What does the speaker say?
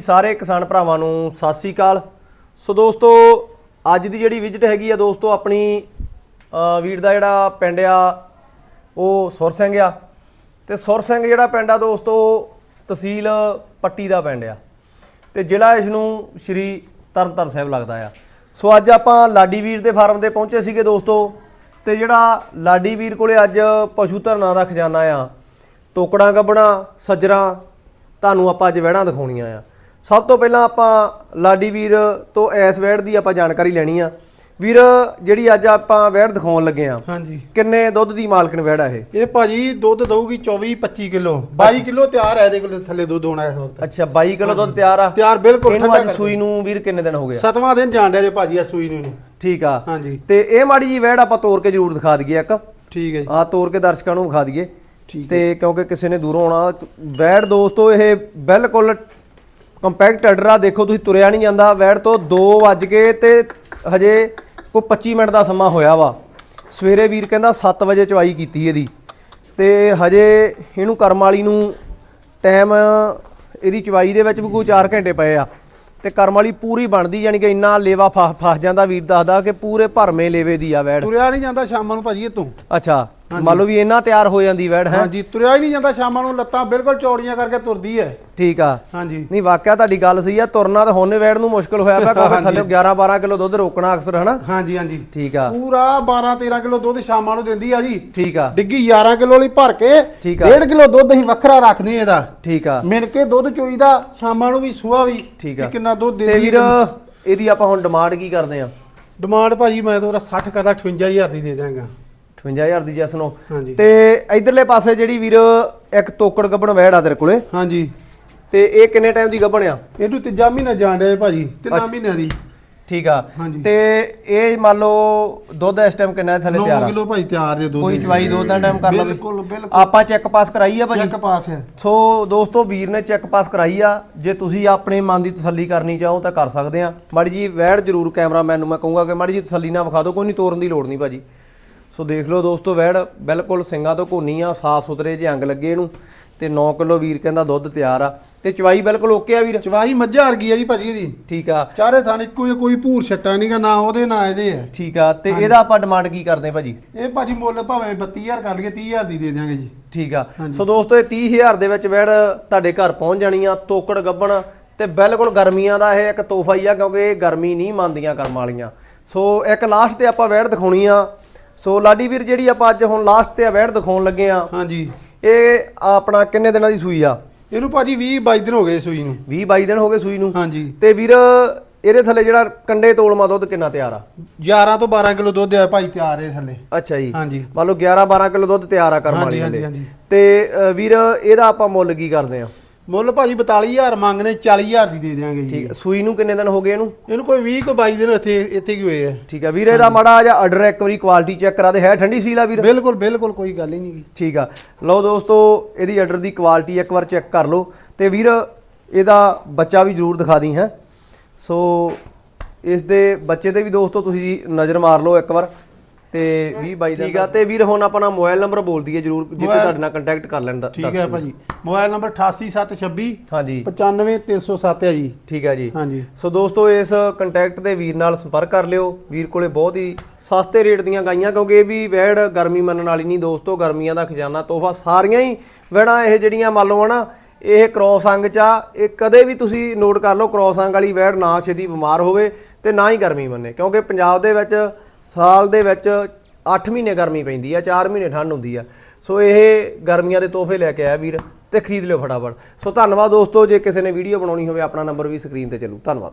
ਸਾਰੇ ਕਿਸਾਨ ਭਰਾਵਾਂ ਨੂੰ ਸਤਿ ਸ੍ਰੀ ਅਕਾਲ। ਸੋ ਦੋਸਤੋ, ਅੱਜ ਦੀ ਜਿਹੜੀ ਵਿਜ਼ਿਟ ਹੈਗੀ ਆ ਦੋਸਤੋ, ਆਪਣੀ ਵੀਰ ਦਾ ਜਿਹੜਾ ਪਿੰਡ ਆ, ਉਹ ਸੁਰ ਸਿੰਘ ਆ। ਤੇ ਸੁਰ ਸਿੰਘ ਜਿਹੜਾ ਪਿੰਡ ਆ ਦੋਸਤੋ, ਤਹਿਸੀਲ ਪੱਟੀ ਦਾ ਪਿੰਡ ਆ। ਤੇ ਜ਼ਿਲ੍ਹਾ ਇਸ ਨੂੰ ਸ਼੍ਰੀ ਤਰਨਤਾਰਨ ਸਾਹਿਬ ਲੱਗਦਾ ਆ। ਸੋ ਅੱਜ ਆਪਾਂ ਲਾਡੀ ਵੀਰ ਦੇ ਫਾਰਮ ਤੇ ਪਹੁੰਚੇ ਸੀਗੇ ਦੋਸਤੋ। ਤੇ ਜਿਹੜਾ ਲਾਡੀ ਵੀਰ ਕੋਲੇ ਅੱਜ ਪਸ਼ੂ ਧਰਨਾ ਦਾ ਖਜ਼ਾਨਾ ਆ। ਤੋਕੜਾਂ ਗੱਬਣਾ, ਸੱਜਰਾਂ, ਤੁਹਾਨੂੰ ਆਪਾਂ ਅੱਜ ਵਹਿੜਾਂ ਦਿਖਾਉਣੀਆਂ ਆ। ਸਭ ਤੋਂ ਪਹਿਲਾਂ ਆਪਾਂ ਲਾਡੀ ਵੀਰ ਤੋਂ ਐਸ ਵਹਿੜ ਦੀ ਆਪਾਂ ਜਾਣਕਾਰੀ ਲੈਣੀ ਆ। ਵੀਰ ਜਿਹੜੀ ਅੱਜ ਆਪਾਂ ਵਹਿੜ ਦਿਖਾਉਣ ਲੱਗੇ ਆ ਹਾਂਜੀ। ਕਿੰਨੇ ਦੁੱਧ ਦੀ ਮਾਲਕਣ ਵਹਿੜ ਆ ਇਹ? ਇਹ ਭਾਜੀ ਦੁੱਧ ਦਊਗੀ 24 25 ਕਿਲੋ। 22 ਕਿਲੋ ਤਿਆਰ ਹੈ ਇਹਦੇ ਕੋਲ ਥੱਲੇ ਦੁੱਧ ਹੋਣਾ ਇਸ ਵਕਤ। ਅੱਛਾ 22 ਕਿਲੋ ਦੁੱਧ ਤਿਆਰ ਆ। ਤਿਆਰ ਬਿਲਕੁਲ ਇਹਨੂੰ ਠੰਡਾ ਅੱਜ ਸੂਈ ਨੂੰ ਵੀਰ ਕਿੰਨੇ ਦਿਨ ਹੋ ਗਏ? ਸਤਵਾਂ ਦਿਨ ਜਾਣ ਡਿਆ ਜੇ ਭਾਜੀ ਆ ਸੂਈ ਨੂੰ। ਠੀਕ ਆ। ਹਾਂਜੀ। ਤੇ ਇਹ ਮਾੜੀ ਜੀ ਵਹਿੜ ਆਪਾਂ ਤੋੜ ਕੇ ਜ਼ਰੂਰ ਦਿਖਾ ਦਈਏ ਇੱਕ। ਠੀਕ ਹੈ ਜੀ। ਆ ਤੋੜ ਕੇ ਦਰਸ਼ਕਾਂ ਨੂੰ ਵਿਖਾ ਦਈਏ। ਤੇ ਕਿਉਂਕਿ ਕਿਸੇ ਨੇ ਦੂਰੋਂ ਆਉਣਾ ਵੈੜ ਦੋਸਤੋ ਇਹ ਬਿਲਕੁਲ ਕੰਪੈਕਟ ਅਡਰ ਦੇਖੋ ਤੁਸੀਂ ਤੁਰਿਆ ਨਹੀਂ ਜਾਂਦਾ ਵੈੜ ਤੋਂ 2 ਵੱਜ ਕੇ ਤੇ ਹਜੇ ਕੋਈ 25 ਮਿੰਟ ਦਾ ਸਮਾਂ ਹੋਇਆ ਵਾ। ਸਵੇਰੇ ਵੀਰ ਕਹਿੰਦਾ 7 ਵਜੇ ਚਵਾਈ ਕੀਤੀ ਇਹਦੀ। ਤੇ ਹਜੇ ਇਹਨੂੰ ਕਰਮ ਵਾਲੀ ਨੂੰ ਟਾਈਮ ਇਹਦੀ ਚਵਾਈ ਦੇ ਵਿੱਚ ਵੀ ਕੋਈ 4 ਘੰਟੇ ਪਏ ਆ। ਤੇ ਕਰਮ ਵਾਲੀ ਪੂਰੀ ਬਣਦੀ ਯਾਨੀ ਕਿ ਇੰਨਾ ਲੇਵਾ ਫਸ ਫਸ ਜਾਂਦਾ ਵੀਰ ਦੱਸਦਾ ਕਿ ਪੂਰੇ ਭਰਮੇ ਲੇਵੇ ਦੀ ਆ ਵੈੜ। ਤੁਰਿਆ ਨਹੀਂ ਜਾਂਦਾ ਸ਼ਾਮਾਂ ਨੂੰ ਭਾਜੀ ਇਹ ਤੋਂ ਅੱਛਾ। ਮੰਨ ਲਓ ਵੀ ਇੰਨਾ ਤਿਆਰ ਹੋ ਜਾਂਦੀ ਵੈੜ ਹੈ? ਹਾਂਜੀ ਤੁਰਿਆ ਹੀ ਨਹੀਂ ਜਾਂਦਾ ਸ਼ਾਮਾਂ ਨੂੰ ਲੱਤਾਂ ਬਿਲਕੁਲ ਚੌੜੀਆਂ ਕਰਕੇ ਤੁਰਦੀ ਹੈ ਠੀਕ ਆ। ਹਾਂਜੀ। ਨਹੀਂ ਵਾਕਿਆ ਤੁਹਾਡੀ ਗੱਲ ਸਹੀ ਆ ਤੁਰਨਾ ਤਾਂ ਹੁਣ ਵੈੜ ਨੂੰ ਮੁਸ਼ਕਲ ਹੋਇਆ ਪਿਆ ਕਿਉਂਕਿ ਥੱਲੇ 11 12 ਕਿਲੋ ਦੁੱਧ ਰੋਕਣਾ ਅਕਸਰ ਹਨਾ? ਹਾਂਜੀ ਹਾਂਜੀ। ਠੀਕ ਆ। ਪੂਰਾ 12 13 ਕਿਲੋ ਦੁੱਧ ਸ਼ਾਮਾਂ ਨੂੰ ਦਿੰਦੀ ਆ ਜੀ। ਠੀਕ ਆ। ਡਿੱਗੀ 11 ਕਿਲੋ ਲਈ ਭਰ ਕੇ ਠੀਕ ਆ। 1.5 ਕਿਲੋ ਦੁੱਧ ਅਸੀਂ ਵੱਖਰਾ ਰੱਖਦੇ ਇਹਦਾ। ਠੀਕ ਆ। ਮਿਲ ਕੇ ਦੁੱਧ ਚੋਈਦਾ ਸ਼ਾਮਾਂ ਨੂੰ ਵੀ ਸੁਆ ਵੀ ਠੀਕ ਆ। ਕਿੰਨਾ ਦੁੱਧ ਤੇ ਦਿੰਦੀ ਵੀਰ ਇਹਦੀ ਆਪਾਂ ਹੁਣ ਡਿਮਾਂਡ ਕੀ ਕਰਦੇ ਆ ਡਿਮਾਂਡ ਭਾਜੀ ਮੈਂ ਤਾਂ ਉਹਦਾ 60 ਕਦਾ 58000 ਦੀ ਦੇ ਦਾਂਗਾ 58000 ਦੀ ਜੈਸ ਨੂੰ। ਹਾਂਜੀ। ਤੇ ਇਧਰਲੇ ਪਾਸੇ ਜਿਹੜੀ ਵੀਰ ਇੱਕ ਤੋਕੜ ਗੱਬਣ ਵੈੜ ਆ ਤੇਰੇ ਕੋਲੇ। ਹਾਂਜੀ। ਤੇ ਇਹ ਕਿੰਨੇ ਟਾਈਮ ਦੀ ਗੱਬਣ ਆ? ਇਹਨੂੰ ਤੀਜਾ ਮਹੀਨਾ ਜਾਣ ਰਿਹਾ ਭਾਜੀ ਤਿੰਨਾਂ ਮਹੀਨਿਆਂ ਦੀ। ਠੀਕ ਆ। ਤੇ ਇਹ ਮੰਨ ਲਓ ਦੁੱਧ ਇਸ ਟਾਈਮ ਕਿੰਨਾ ਥੱਲੇ 9 ਤਿਆਰ ਆ? ਕਿਲੋ ਭਾਈ ਤਿਆਰ ਦੇ ਦੁੱਧ ਕੋਈ ਚਵਾਈ ਦੋ ਤਿੰਨ ਟਾਈਮ ਕਰ ਲਵੇ। ਬਿਲਕੁਲ ਬਿਲਕੁਲ। ਆਪਾਂ ਚੈੱਕ ਪਾਸ ਕਰਾਈ ਆ ਭਾਜੀ? ਚੈੱਕ ਪਾਸ ਹੈ ਸੋ ਦੋਸਤੋ ਵੀਰ ਨੇ ਚੈੱਕ ਪਾਸ ਕਰਾਈ ਆ। ਜੇ ਤੁਸੀਂ ਆਪਣੇ ਮਨ ਦੀ ਤਸੱਲੀ ਕਰਨੀ ਚਾਹੋ ਤਾਂ ਕਰ ਸਕਦੇ ਆ। ਮਾੜੀ ਜੀ ਵੈੜ ਜ਼ਰੂਰ ਕੈਮਰਾਮੈਨ ਨੂੰ ਮੈਂ ਕਹੂੰਗਾ ਕਿ ਮਾੜੀ ਜੀ ਤਸੱਲੀ ਨਾਲ ਵਿਖਾ ਦਿਓ ਕੋਈ ਨਹੀਂ ਤੋਰਨ ਦੀ ਲੋੜ ਨਹੀਂ ਭਾਜੀ। ਸੋ ਦੇਖ ਲਓ ਦੋਸਤੋ ਵੈੜ ਬਿਲਕੁਲ ਸਿੰਘਾਂ ਤੋਂ ਕੋਨੀ ਆ ਸਾਫ਼ ਸੁਥਰੇ ਜਿਹੇ ਅੰਗ ਲੱਗੇ ਇਹਨੂੰ ਤੇ 9 ਕਿਲੋ ਵੀਰ ਕਹਿੰਦਾ ਦੁੱਧ ਤਿਆਰ ਆ। ਤੇ ਚਵਾਈ ਬਿਲਕੁਲ ਓਕੇ ਆ ਵੀਰ? ਚਵਾਈ ਮੱਝਾਂ ਵਰਗੀ ਆ ਜੀ ਭਾਜੀ ਇਹਦੀ। ਠੀਕ ਆ। ਚਾਰੇ ਥਾਂ ਇੱਕੋ ਜਿਹਾ ਕੋਈ ਭੂਰ ਛੱਟਾ ਨਹੀਂਗਾ ਨਾ ਉਹਦੇ ਨਾ ਇਹਦੇ ਹੈ ਠੀਕ ਆ ਤੇ ਇਹਦਾ ਆਪਾਂ ਡਿਮਾਂਡ ਕੀ ਕਰਦੇ ਆ ਭਾਜੀ? ਇਹ ਭਾਜੀ ਮੁੱਲ ਭਾਵੇਂ 32000 ਕਰ ਲਈਏ 30000 ਦੀ ਦੇ ਦਿਆਂਗੇ ਜੀ। ਠੀਕ ਆ। ਸੋ ਦੋਸਤੋ ਇਹ 30000 ਦੇ ਵਿੱਚ ਵੈੜ ਤੁਹਾਡੇ ਘਰ ਪਹੁੰਚ ਜਾਣੀ ਆ ਤੋਕੜ ਗੱਬਣ ਤੇ ਬਿਲਕੁਲ ਗਰਮੀਆਂ ਦਾ ਇਹ ਇੱਕ ਤੋਹਫਾ ਹੀ ਆ ਕਿਉਂਕਿ ਇਹ ਗਰਮੀ ਨਹੀਂ ਮੰਨਦੀਆਂ ਕਰਮ ਵਾਲੀਆਂ। ਸੋ ਇੱਕ ਲਾਸਟ ਤੇ ਆਪਾਂ ਵੈੜ ਦਿਖਾਉਣੀ ਆ ਸੋ ਲਾਡੀ ਵੀਰ ਜਿਹੜੀ ਆਪਾਂ ਅੱਜ ਹੁਣ ਲਾਸਟ ਤੇ ਆ ਵੈੜ ਦਿਖਾਉਣ ਲੱਗੇ ਆ ਹਾਂਜੀ। ਇਹ ਆਪਣਾ ਕਿੰਨੇ ਦਿਨਾਂ ਦੀ ਸੂਈ ਆ? ਇਹਨੂੰ ਭਾਜੀ 20 22 ਦਿਨ ਹੋ ਗਏ ਸੂਈ ਨੂੰ। 20 22 ਦਿਨ ਹੋ ਗਏ ਸੂਈ ਨੂੰ? ਹਾਂਜੀ। ਤੇ ਵੀਰ ਇਹਦੇ ਥੱਲੇ ਜਿਹੜਾ ਕੰਡੇ ਤੋਲਮਾ ਦੁੱਧ ਕਿੰਨਾ ਤਿਆਰ ਆ? 11 ਤੋਂ 12 ਕਿਲੋ ਦੁੱਧ ਆ ਭਾਈ ਤਿਆਰ ਹੈ ਥੱਲੇ। ਅੱਛਾ ਜੀ। ਹਾਂਜੀ। ਮੰਨ ਲਓ 11 12 ਕਿਲੋ ਦੁੱਧ ਤਿਆਰ ਆ ਕਰਮ ਵਾਲੀ ਤੇ ਵੀਰ ਇਹਦਾ ਆਪਾਂ ਮੁੱਲ ਕੀ ਕਰਦੇ ਆ ਮੁੱਲ ਭਾਜੀ 42000 ਮੰਗਦੇ 40000 ਦੀ ਦੇ ਦਿਆਂਗੇ ਜੀ। ਠੀਕ ਸੂਈ ਨੂੰ ਕਿੰਨੇ ਦਿਨ ਹੋ ਗਏ ਇਹਨੂੰ? ਇਹਨੂੰ ਕੋਈ 20 ਕੋ 22 ਦਿਨ ਇੱਥੇ ਇੱਥੇ ਕੀ ਹੋਏ ਆ। ਠੀਕ ਆ ਵੀਰ ਇਹਦਾ ਮਾੜਾ ਜਿਹਾ ਆਰਡਰ ਇੱਕ ਵਾਰੀ ਕੁਆਲਿਟੀ ਚੈੱਕ ਕਰਾ ਦੇ ਹੈ ਠੰਡੀ ਸੀਲ ਆ ਵੀਰ? ਬਿਲਕੁਲ ਬਿਲਕੁਲ ਕੋਈ ਗੱਲ ਹੀ ਨਹੀਂ ਠੀਕ ਆ ਲਓ ਦੋਸਤੋ ਇਹਦੀ ਆਰਡਰ ਦੀ ਕੁਆਲਿਟੀ ਇੱਕ ਵਾਰ ਚੈੱਕ ਕਰ ਲਓ। ਤੇ ਵੀਰ ਇਹਦਾ ਬੱਚਾ ਵੀ ਜ਼ਰੂਰ ਦਿਖਾ ਦੀ ਹੈ। ਸੋ ਇਸ ਦੇ ਬੱਚੇ ਤੇ ਵੀ ਦੋਸਤੋ ਤੁਸੀਂ ਨਜ਼ਰ ਮਾਰ ਲਓ ਇੱਕ ਵਾਰ। ਤੇ 20 22 ਠੀਕ ਆ ਤੇ ਵੀਰ ਹੁਣ ਆਪਣਾ ਮੋਬਾਈਲ ਨੰਬਰ ਬੋਲ ਦਈਏ ਜ਼ਰੂਰ ਜਿੱਥੇ Mobile- ਤੁਹਾਡੇ ਨਾਲ ਕੰਟੈਕਟ ਕਰ ਲੈਣ ਦਾ ਠੀਕ ਹੈ ਭਾਜੀ। ਮੋਬਾਈਲ ਨੰਬਰ 88726 ਹਾਂਜੀ। 95307 ਹੈ ਜੀ। ਠੀਕ ਹੈ ਜੀ। ਹਾਂਜੀ। ਸੋ ਦੋਸਤੋ ਇਸ ਕੰਟੈਕਟ ਦੇ ਵੀਰ ਨਾਲ ਸੰਪਰਕ ਕਰ ਲਿਓ। ਵੀਰ ਕੋਲੇ ਬਹੁਤ ਹੀ ਸਸਤੇ ਰੇਟ ਦੀਆਂ ਗਾਈਆਂ ਕਿਉਂਕਿ ਇਹ ਵੀ ਵੈੜ ਗਰਮੀ ਮੰਨਣ ਵਾਲੀ ਨਹੀਂ ਦੋਸਤੋ ਗਰਮੀਆਂ ਦਾ ਖਜ਼ਾਨਾ ਤੋਹਫਾ ਸਾਰੀਆਂ ਹੀ ਵੈੜਾਂ ਇਹ ਜਿਹੜੀਆਂ ਮੰਨ ਲਓ ਹਨਾ ਇਹ ਕ੍ਰੋਸ ਅੰਗ ਚ ਆ ਇਹ ਕਦੇ ਵੀ ਤੁਸੀਂ ਨੋਟ ਕਰ ਲਓ ਕ੍ਰੋਸ ਅੰਗ ਵਾਲੀ ਵੈੜ ਨਾ ਛੇਤੀ ਬਿਮਾਰ ਹੋਵੇ ਤੇ ਨਾ ਹੀ ਗਰਮੀ ਮੰਨੇ ਕਿਉਂਕਿ ਪੰਜਾਬ ਦੇ ਵਿੱਚ ਸਾਲ ਦੇ ਵਿੱਚ 8 ਮਹੀਨੇ ਗਰਮੀ ਪੈਂਦੀ ਆ 4 ਮਹੀਨੇ ਠੰਡ ਹੁੰਦੀ ਆ। ਸੋ ਇਹ ਗਰਮੀਆਂ ਦੇ ਤੋਹਫੇ ਲੈ ਕੇ ਆਇਆ ਵੀਰ ਤੇ ਖਰੀਦ ਲਿਓ ਫਟਾਫਟ। ਸੋ ਧੰਨਵਾਦ ਦੋਸਤੋ, ਜੇ ਕਿਸੇ ਨੇ ਵੀਡੀਓ ਬਣਾਉਣੀ ਹੋਵੇ, ਆਪਣਾ ਨੰਬਰ ਵੀ ਸਕਰੀਨ ਤੇ ਚੱਲੂ। ਧੰਨਵਾਦ।